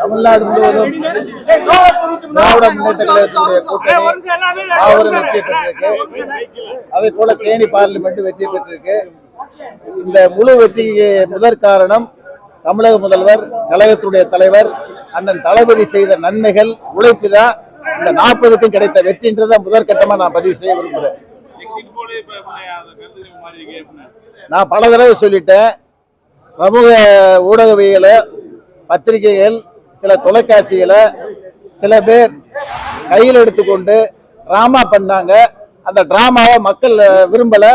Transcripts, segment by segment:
தமிழ்நாடு முழுவதும் திராவிட முன்னேற்ற கழகத்தினுடைய கூட்டணி மாபெரும் வெற்றி பெற்றிருக்கு. அதே போல தேனி பார்லிமெண்ட் வெற்றி பெற்றிருக்கு. இந்த முழு வெற்றிக்கு முதற் காரணம் தமிழக முதல்வர் கழகத்துடைய தலைவர் அண்ணன் தளபதி செய்த நன்மைகள் உழைப்பு தான் இந்த நாற்பதுக்கும் கிடைத்த வெற்றின்றதை முதற்கட்டமா நான் பதிவு செய்ய விரும்புகிறேன் நான் பல தடவை சொல்லிட்டேன். சமூக ஊடகவியலை பத்திரிகைகள் சில தொலைக்காட்சிகளை சில பேர் கையில் எடுத்துக்கொண்டு ட்ராமா பண்ணாங்க. அந்த ட்ராமாவை மக்கள் விரும்பலை.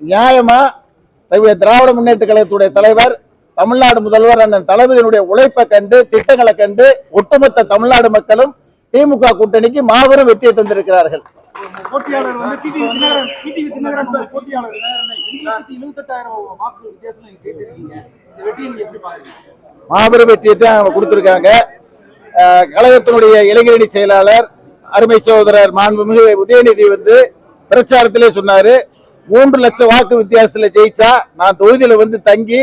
விரும்பல திராவிட முன்னேற்ற கழகத்துடைய தலைவர் தமிழ்நாடு முதல்வர் அண்ணன் தளபதியினுடைய உழைப்பை கண்டு திட்டங்களை கண்டு ஒட்டுமொத்த தமிழ்நாடு மக்களும் திமுக கூட்டணிக்கு மாபெரும் வெற்றியை தந்திருக்கிறார்கள். போட்டியாளர் வந்து டிடிவி தினகரன் டிடிவி தினகரன் போட்டியாளர். ரெண்டு லட்சத்தி எழுபத்தெட்டாயிரம் வாக்கு வித்தியாசம் நீங்க கேட்டிருக்கீங்க. இந்த வெற்றியை நீங்க எப்படி பாக்குறீங்க? மாபெரும் வெற்றியை தான் அவங்க கொடுத்துருக்காங்க. கழகத்தினுடைய இளைஞரணி செயலாளர் அருமை சகோதரர் மாண்புமிகு உதயநிதி வந்து பிரச்சாரத்திலே சொன்னாரு. மூன்று லட்சம் வாக்கு வித்தியாசத்துல ஜெயிச்சா நான் தொகுதியில வந்து தங்கி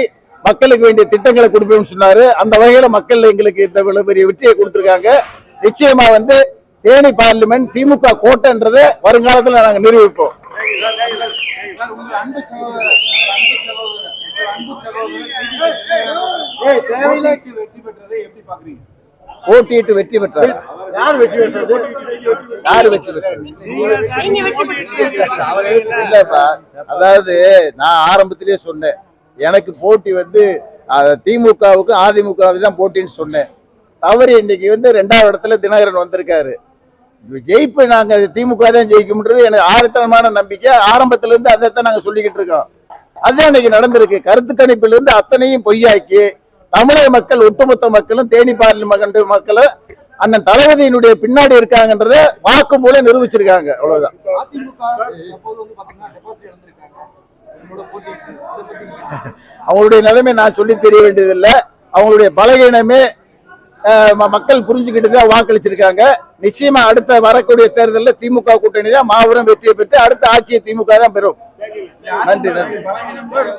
மக்களுக்கு வேண்டிய திட்டங்களை கொடுப்பேன்னு சொன்னாரு. அந்த வகையில மக்கள் எங்களுக்கு இந்த பெரிய வெற்றியை கொடுத்துருக்காங்க. நிச்சயமா வந்து தேனி பார்லிமெண்ட் திமுக கோட்டைன்றதை வருங்காலத்துல நாங்க நிரூபிப்போம். பெற்றதை போட்டியிட்டு வெற்றி பெற்றார். யார் வெற்றி பெற்றது? யாரு வெற்றி பெற்றீங்க இல்லப்பா அதாவது நான் ஆரம்பத்திலேயே சொன்னேன். எனக்கு போட்டி வந்து அஹ், திமுகவுக்கும் அதிமுகவுக்கு தான் போட்டின்னு சொன்னேன். தவறு இன்னைக்கு வந்து ரெண்டாவது இடத்துல தினகரன் வந்திருக்காரு. ஜெயிப்பு நாங்க திமுக தான் ஜெயிக்கும்ன்றது எனக்கு ஆழத்தனமான நம்பிக்கை. ஆரம்பத்துல இருந்து அதை தான் நாங்க சொல்லிக்கிட்டு இருக்கோம். அதுதான் இன்னைக்கு நடந்திருக்கு. கருத்து கணிப்பில் இருந்து அத்தனையும் பொய்யாக்கி தமிழக மக்கள் ஒட்டுமொத்த மக்களும் தேனி பார்லிமெண்ட் மக்களும் அண்ணன் தளபதியினுடைய பின்னாடி இருக்காங்கன்றத வாக்கு மூலம் நிரூபிச்சிருக்காங்க. அவ்வளவுதான். அவங்களுடைய நிலைமை நான் சொல்லி தெரிய வேண்டியதில்லை. அவங்களுடைய பலகீனமே மக்கள் புரிஞ்சுக்கிட்டு தான் வாக்களிச்சிருக்காங்க. நிச்சயமா அடுத்த வரக்கூடிய தேர்தலில் திமுக கூட்டணி தான் மாபெரும் வெற்றியை பெற்று அடுத்த ஆட்சியை திமுக தான் பெறும். நன்றி நன்றி.